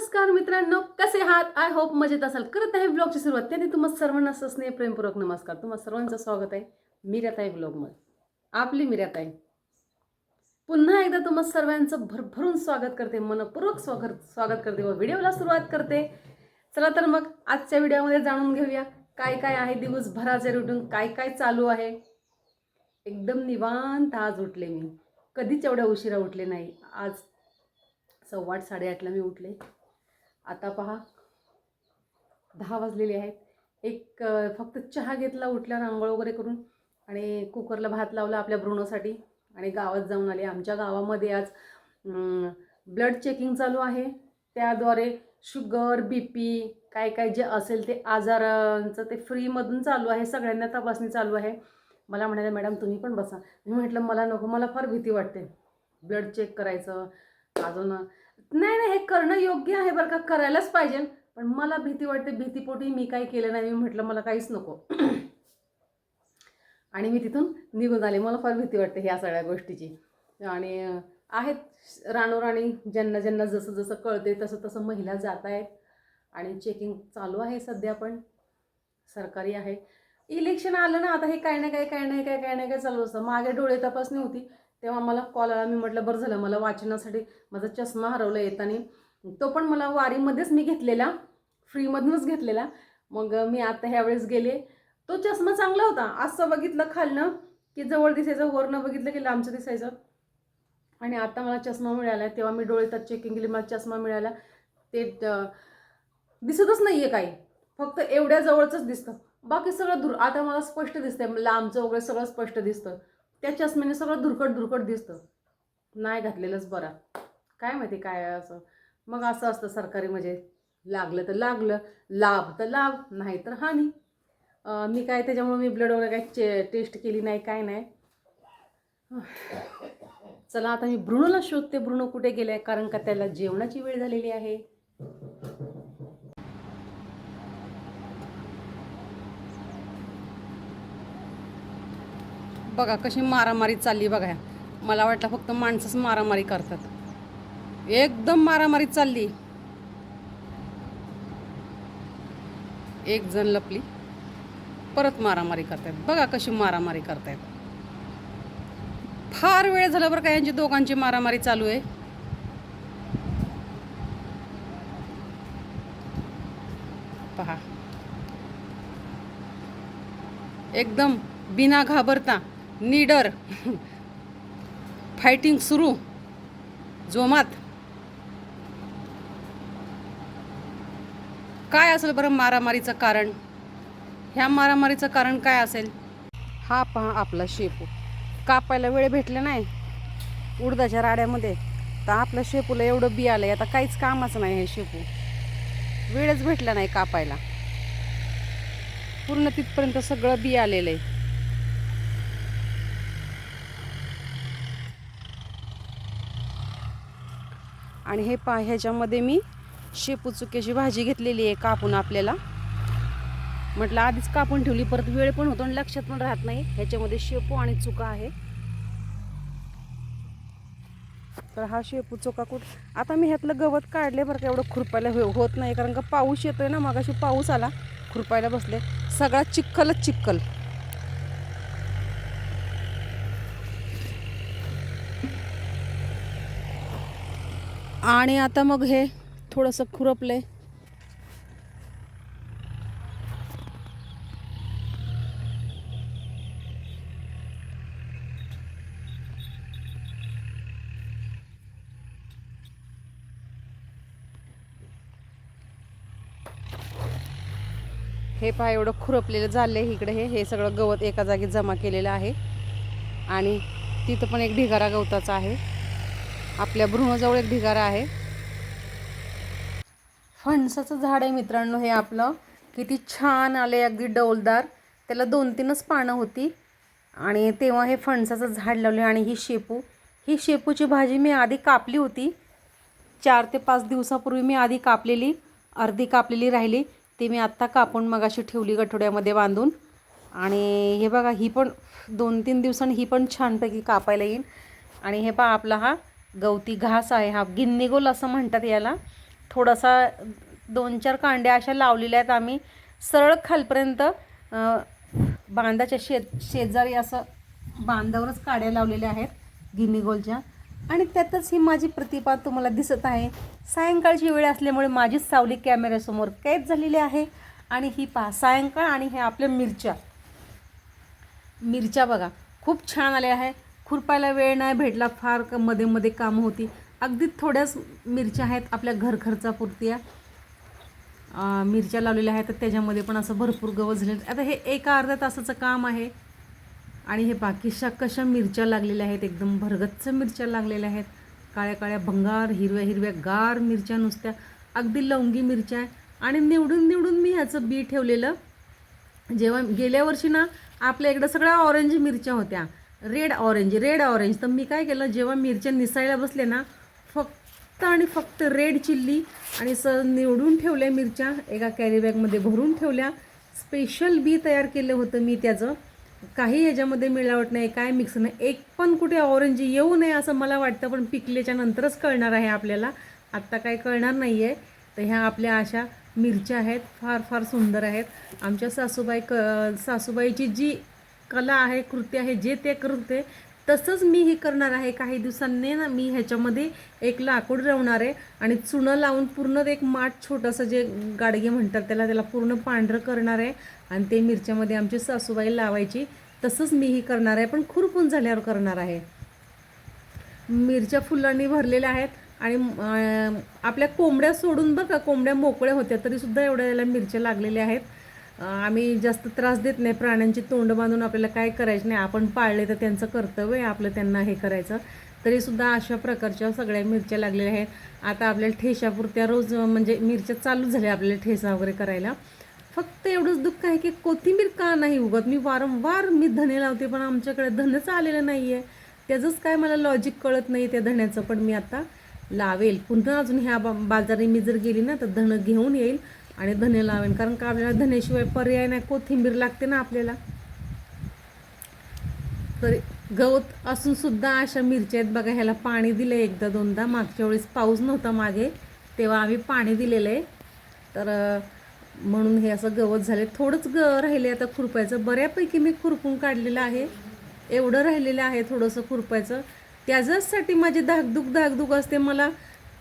नमस्कार मित्रांनो कसे आहात? आय होप मजेत असाल. करत आहे ब्लॉगची सुरुवात. त्याने तुम्हाला सर्वांना सस्नेह प्रेमपूर्वक नमस्कार. तुम्हाला सर्वांचं स्वागत आहे मिर्याताई ब्लॉगमध्ये आपली मिर्याताई पुन्हा एकदा तुम्हा सर्वांचं भरभरून स्वागत करते मनपूर्वक स्वागत स्वागत करते व व्हिडिओला सुरुवात करते. चला तर मग आजच्या व्हिडिओमध्ये जाणून घेऊया काय काय आहे दिवसभराचे रुटीन काय काय चालू आहे. एकदम निवांत आज उठले मी. कधीच एवढ्या उशिरा उठले नाही. आज सव्वा आठ साडेआठला मी उठले. आता पहा. दहा वाजलेले आहेत. एक फक्त चहा घेतला उठल्यावर आंघोळ वगैरे करून आणि कुकरला भात लावला आपल्या भ्रूणसाठी आणि गावात जाऊन आले. आमच्या गावामध्ये आज ब्लड चेकिंग चालू आहे. त्याद्वारे शुगर बी पी काय काय जे असेल ते आजारांचं ते फ्रीमधून चालू आहे. सगळ्यांना तपासणी चालू आहे. मला म्हणाले मॅडम तुम्ही पण बसा. मी म्हटलं मला नको मला फार भीती वाटते. ब्लड चेक करायचं अजून नाही नाही हे करणं योग्य आहे बरं का करायलाच पाहिजे. पण मला भीती वाटते भीतीपोटी मी काही केलं नाही मी म्हटलं मला काहीच नको. आणि मी तिथून निघून आले. मला फार भीती वाटते ह्या सगळ्या गोष्टीची. आणि आहेत राणोराणी ज्यांना ज्यांना जसं जसं कळते तसं तसं महिला जात आहेत. आणि चेकिंग चालू आहे सध्या पण. सरकारी आहे. इलेक्शन आलं ना आता हे काय नाही काय काय नाही काय काय नाही काय चालू असतं. मागे डोळे तपासणी होती. तेव्हा मला कॉल आला. मी म्हटलं बरं झालं मला वाचनासाठी माझा चष्मा हरवला येताना. तो पण मला वारीमध्येच मी घेतलेला फ्रीमधूनच घेतलेला. मग मी आता ह्यावेळेस गेले. तो चष्मा चांगला होता. असं बघितलं खालनं की जवळ दिसायचं वरनं बघितलं की लांबचं दिसायचं. आणि आता मला चष्मा मिळाला. तेव्हा मी डोळे तर चेकिंग केली मला चष्मा मिळाला. ते दिसतच नाही आहे काही. फक्त एवढ्या जवळचंच दिसतं. बाकी सगळं दूर. आता मला स्पष्ट दिसतंय. लांबचं वगैरे सगळं स्पष्ट दिसतं. त्या चष्म्याने सगळं धुरकट धुरकट दिसतं. नाही घातलेलंच बरं. काय माहिती काय असं. मग असं असतं सरकारी म्हणजे. लागलं तर लागलं लाभ तर लाभ नाही तर हानी. मी काय त्याच्यामुळे मी ब्लड वगैरे काय चे टेस्ट केली नाही काय नाही. चला आता मी भ्रूणला शोधते. भ्रूण कुठे गेलं आहे कारण का त्याला जेवणाची वेळ झालेली आहे. बघा कशी मारामारी चालली बघा मला वाटलं फक्त माणसंच मारामारी करतात. एकदम मारामारी चालली. एक जण लपली. परत मारामारी करतायत. बघा कशी मारामारी करतायत. फार वेळ झाला बरं का यांची दोघांची मारामारी चालू आहे. पहा. एकदम बिना घाबरता. निडर. फायटिंग सुरू. जोमात. काय असेल बरं मारामारीचं कारण? ह्या मारामारीचं कारण काय असेल? हा पहा आपला शेपू. कापायला वेळ भेटला नाही. उडदाच्या राड्यामध्ये. तर आपल्या शेपूला एवढं बी आलं आता काहीच कामाचं नाही हे शेपू. वेळच भेटला नाही कापायला. पूर्ण तिथपर्यंत सगळं बी आलेलं आहे. आणि हे पा ह्याच्यामध्ये मी शेपू चुक्याची भाजी घेतलेली आहे कापून आपल्याला. म्हटलं आधीच कापून ठेवली परत वेळ पण होतो आणि लक्षात पण राहत नाही. ह्याच्यामध्ये शेपू आणि चुका आहे. तर हा शेपू चुका कुठ आता मी ह्यातलं गवत काढले बरं का एवढं खुरपायला हो- होत नाही कारण का पाऊस येतोय ना मगाशी पाऊस आला खुरपायला बसले. सगळा चिखलच चिखल. आणि आता मग हे थोडंसं खुरपलंय हे पहा एवढं खुरपलेलं झालं आहे इकडे हे. हे सगळं गवत एका जागी जमा केलेलं आहे. आणि तिथं पण एक ढिगारा गवताचा आहे. आपल्या भ्रूणाजवळ एक ढिगारा आहे. फणसाचं झाड आहे मित्रांनो हे आपलं. किती छान आले अगदी डौलदार. त्याला दोन तीनच पानं होती. आणि तेव्हा हे फणसाचं झाड लावले आणि ही शेपू. ही शेपूची भाजी मी आधी कापली होती. चार ते पाच दिवसापूर्वी मी आधी कापलेली अर्धी कापलेली राहिली. ती मी आत्ता कापून मग अशी ठेवली गठोड्यामध्ये बांधून. आणि हे बघा ही पण दोन तीन दिवसांनी ही पण छानपैकी कापायला येईल. आणि हे पहा आपला हा गवती घास आहे हा गिन्नीगोल असं म्हणतात याला. थोडासा दोन चार कांड्या अशा लावलेल्या आहेत आम्ही. सरळ खालपर्यंत बांधाच्या शेत शेजारी असं बांधावरच काड्या लावलेल्या आहेत गिनीगोलच्या आणि त्यातच ही माझी प्रतिभा तुम्हाला दिसत आहे. सायंकाळची वेळ असल्यामुळे माझीच सावली कॅमेऱ्यासमोर कैद झालेली आहे. आणि ही पहा सायंकाळ आणि हे आपल्या मिरच्या. मिरच्या बघा खूप छान आल्या आहे. खुरपायला वेळ नाही भेटला फार क- मध्ये मध्ये कामं होती. अगदी थोड्याच मिरच्या आहेत आपल्या घरखर्चापुरत्या मिरच्या लावलेल्या आहेत तर त्याच्यामध्ये पण असं भरपूर गवत झाले आता हे एका अर्ध्या तासाचं काम आहे. आणि हे बाकीशा कशा मिरच्या लागलेल्या आहेत एकदम भरगच्च मिरच्या लागलेल्या आहेत. काळ्या काळ्या भंगार हिरव्या हिरव्या गार मिरच्या नुसत्या. अगदी लवंगी मिरच्या आहे. आणि निवडून निवडून मी ह्याचं बी ठेवलेलं. जेव्हा गेल्या वर्षी ना आपल्या इकडं सगळ्या ऑरेंज मिरच्या होत्या. रेड ऑरेंज रेड ऑरेंज तर मी काय केलं जेव्हा मिरच्या निसायला बसले ना फक्त आणि फक्त रेड चिल्ली आणि स निवडून ठेवल्या मिरच्या एका कॅरीबॅगमध्ये भरून ठेवल्या. स्पेशल बी तयार केलं होतं मी त्याचं. काही ह्याच्यामध्ये मिळावट नाही काय मिक्स नाही. एक पण कुठे ऑरेंज येऊ नये असं मला वाटतं पण पिकल्याच्या नंतरच कळणार आहे आपल्याला. आत्ता काय कळणार नाही आहे तर ह्या आपल्या अशा मिरच्या आहेत फार फार सुंदर आहेत. आमच्या सासूबाई क सासूबाईची जी कला आहे कृती आहे जे ते करते तसंच मी ही करणार आहे. काही दिवसांनी ना मी ह्याच्यामध्ये एक लाकूड रवणार आहे आणि चुनं लावून पूर्ण एक माठ छोटंसं जे गाडगे म्हणतात त्याला त्याला पूर्ण पांढरं करणार आहे आणि ते मिरच्यामध्ये आमची सासूबाई लावायची. तसंच मी ही करणार आहे पण खुरपून झाल्यावर करणार आहे. मिरच्या फुलांनी भरलेल्या आहेत आणि आपल्या कोंबड्या सोडून बघा कोंबड्या मोकळ्या होत्या तरीसुद्धा एवढ्या याला मिरच्या लागलेल्या आहेत. आम्ही जास्त त्रास देत नाही प्राण्यांची तोंड बांधून आपल्याला काय करायचं नाही आपण पाळले तर त्यांचं कर्तव्य आहे आपलं त्यांना हे करायचं. तरीसुद्धा अशा प्रकारच्या सगळ्या मिरच्या लागलेल्या आहेत. आता आपल्याला ठेशापुरत्या रोज म्हणजे मिरच्या चालू झाल्या आपल्याला ठेसा वगैरे करायला. फक्त एवढंच दुःख आहे की कोथिंबीर का नाही उगत मी वारंवार मी धने लावते पण आमच्याकडे धनंच आलेलं नाही आहे त्याचंच काय मला लॉजिक कळत नाही त्या धण्याचं पण मी आता लावेल. पुन्हा अजून ह्या बा बाजारी मी जर गेली ना तर धनं घेऊन येईल. आणि धने लावेन कारण का आपल्याला धन्याशिवाय पर्याय नाही कोथिंबीर लागते ना आपल्याला. तर गवत असून सुद्धा अशा मिरच्या आहेत बघा ह्याला पाणी दिलं आहे एकदा दोनदा. मागच्या वेळेस पाऊस नव्हता मागे तेव्हा आम्ही पाणी दिलेलं आहे तर म्हणून हे असं गवत झाले थोडंच ग राहिले आता खुरपायचं. बऱ्यापैकी मी खुरपून काढलेलं आहे. एवढं राहिलेलं आहे थोडंसं खुरपायचं. त्याच्याचसाठी माझी धाकधूक धाकधूक असते. मला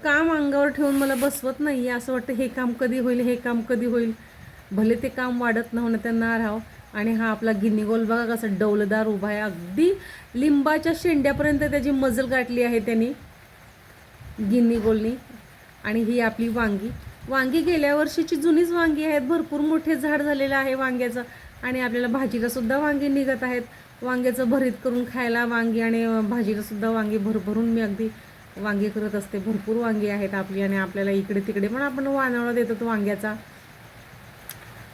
काम अंगावर ठेवून मला बसवत नाही आहे. असं वाटतं हे काम कधी होईल हे काम कधी होईल? भले ते काम वाढत न होणं त्यांना राहावं आणि हा आपला गिनीगोल बघा कसं डौलदार उभा आहे. अगदी लिंबाच्या शेंड्यापर्यंत त्याची मजल गाठली आहे त्यांनी गिनीगोलनी आणि ही आपली वांगी. वांगी गेल्या वर्षीची जुनीच वांगी आहेत. भरपूर मोठे झाड झालेलं आहे वांग्याचं. आणि आपल्याला भाजीलासुद्धा वांगी निघत आहेत. वांग्याचं भरीत करून खायला वांगी आणि भाजीलासुद्धा वांगी भरभरून मी अगदी वांगी करत असते. भरपूर वांगी आहेत आपली आणि आपल्याला इकडे तिकडे पण आपण वानवळा देतो होतो वांग्याचा.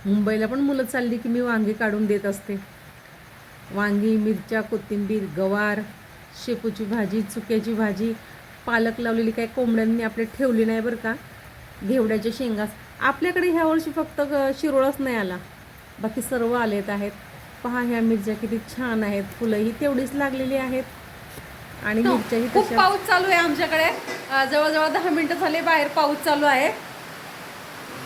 मुंबईला पण मुलं चालली की मी वांगी काढून देत असते. वांगी मिरच्या कोथिंबीर गवार शेपूची भाजी चुक्याची भाजी पालक लावलेली काय कोंबड्यांनी आपले ठेवली नाही बरं का? घेवड्याच्या शेंगास आपल्याकडे ह्या वर्षी फक्त ग- शिरोळच नाही आला. बाकी सर्व आलेत आहेत. पहा ह्या मिरच्या किती छान आहेत. फुलंही तेवढीच लागलेली आहेत. आणि मिरच्याही खूप पाऊस चालू आहे आमच्याकडे. जवळजवळ दहा मिनिटं झाले बाहेर पाऊस चालू आहे.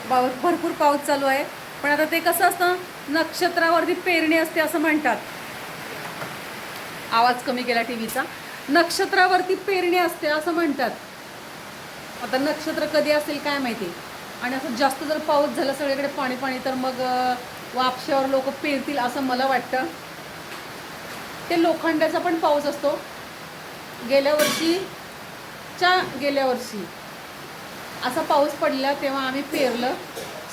पाऊस भरपूर पाऊस चालू आहे. पण आता ते कसं असतं नक्षत्रावरती पेरणी असते असं म्हणतात. आवाज कमी केला टी व्हीचा नक्षत्रावरती पेरणी असते असं म्हणतात. आता नक्षत्र कधी असेल काय माहिती? आणि असं जास्त जर पाऊस झाला सगळीकडे पाणी पाणी तर मग वापशावर लोक पेरतील असं मला वाटतं. ते लोखंडाचा पण पाऊस असतो. गेल्या वर्षीच्या गेल्या वर्षी. असा पाऊस पडला तेव्हा आम्ही पेरलं.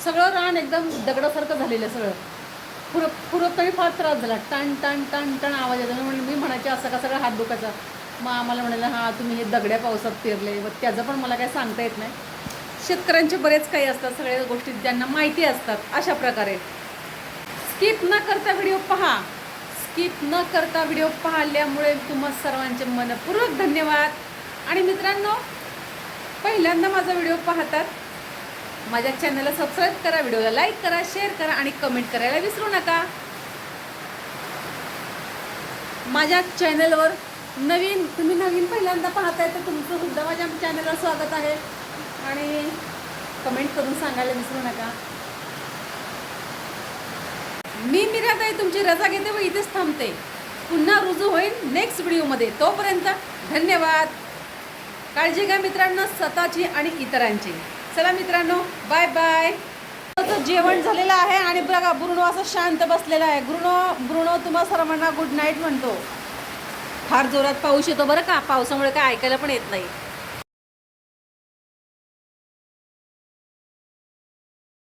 सगळं रान एकदम दगडासारखं झालेलं सगळं. खुरप खुरपताना फार त्रास झाला. टण टण टण टण आवाज येतो म्हणून मी म्हणायचे असं का सगळं हात दुखायचा. मग आम्हाला म्हणाले हां तुम्ही हे दगड्या पावसात पेरले. व त्याचं पण मला काही सांगता येत नाही. शेतकऱ्यांचे बरेच काही असतात सगळ्या गोष्टी ज्यांना माहिती असतात अशा प्रकारे. स्किप न करता व्हिडिओ पहा. स्किप न करता व्हिडिओ पाहिल्यामुळे तुम्हा सर्वांचे मनपूर्वक धन्यवाद. आणि मित्रांनो पहिल्यांदा माझा व्हिडिओ पाहतात माझ्या चॅनलला सबस्क्राईब करा व्हिडिओला लाईक करा शेअर करा आणि कमेंट करायला विसरू नका. माझ्या चॅनलवर नवीन तुम्ही नवीन पहिल्यांदा पाहताय तर तुमचं सुद्धा माझ्या चॅनलला स्वागत आहे. आणि कमेंट करून सांगायला विसरू नका. मी मिराताई तुमची रजा घेते व इथेच थांबते. पुन्हा रुजू होईल नेक्स्ट व्हिडिओमध्ये तोपर्यंत धन्यवाद. काळजी घ्या मित्रांनो स्वतःची आणि इतरांची. चला मित्रांनो बाय बाय जेवण झालेलं आहे आणि बघा ब्रुणो असं शांत बसलेला आहे. ब्रुणो ब्रुणो तुम्हा सर्वांना गुड नाईट म्हणतो. फार जोरात पाऊस येतो बरं का? पावसामुळे काय ऐकायला पण येत नाही.